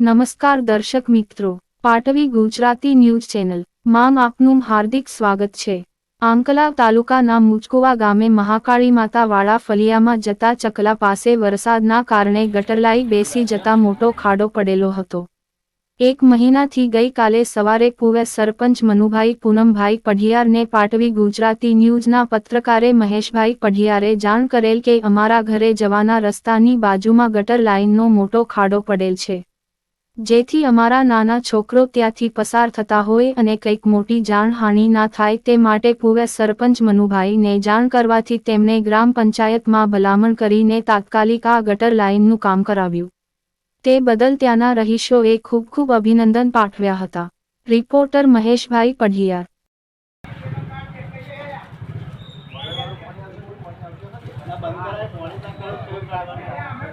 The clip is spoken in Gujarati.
નમસ્કાર દર્શક મિત્રો, પાટવી ગુજરાતી ન્યૂઝ ચેનલ. માં આપનું હાર્દિક સ્વાગત છે. આંકલાવ તાલુકાના મુચકુવા ગામે મહાકાળી માતા વાળા ફલિયામાં જતા ચકલા પાસે વરસાદના કારણે ગટરલાઈ બેસી જતા મોટો ખાડો પડેલો હતો. એક મહિનાથી ગઈકાલે સવારે પૂવે સરપંચ મનુભાઈ પૂનમભાઈ પઢિયારને પાટવી ગુજરાતી ન્યૂઝના પત્રકારે મહેશભાઈ પઢિયારે જાણ કરેલ કે અમારા ઘરે જવાના રસ્તાની બાજુમાં ગટર લાઇનનો મોટો ખાડો પડેલ છે. જેથી અમારા નાના છોકરો ત્યાંથી પસાર થતા હોય અને કંઈક મોટી જાનહાનિ ના થાય તે માટે પૂવે સરપંચ મનુભાઈને જાણ કરવાથી તેમણે ગ્રામ પંચાયતમાં ભલામણ કરીને તાત્કાલિક આ ગટર લાઇનનું કામ કરાવ્યું. તે બદલ ત્યાંના રહીશોએ ખૂબ ખૂબ અભિનંદન પાઠવ્યા હતા. રિપોર્ટર મહેશભાઈ પઢિયાર. બંધ કરાય પોણી તક કોઈ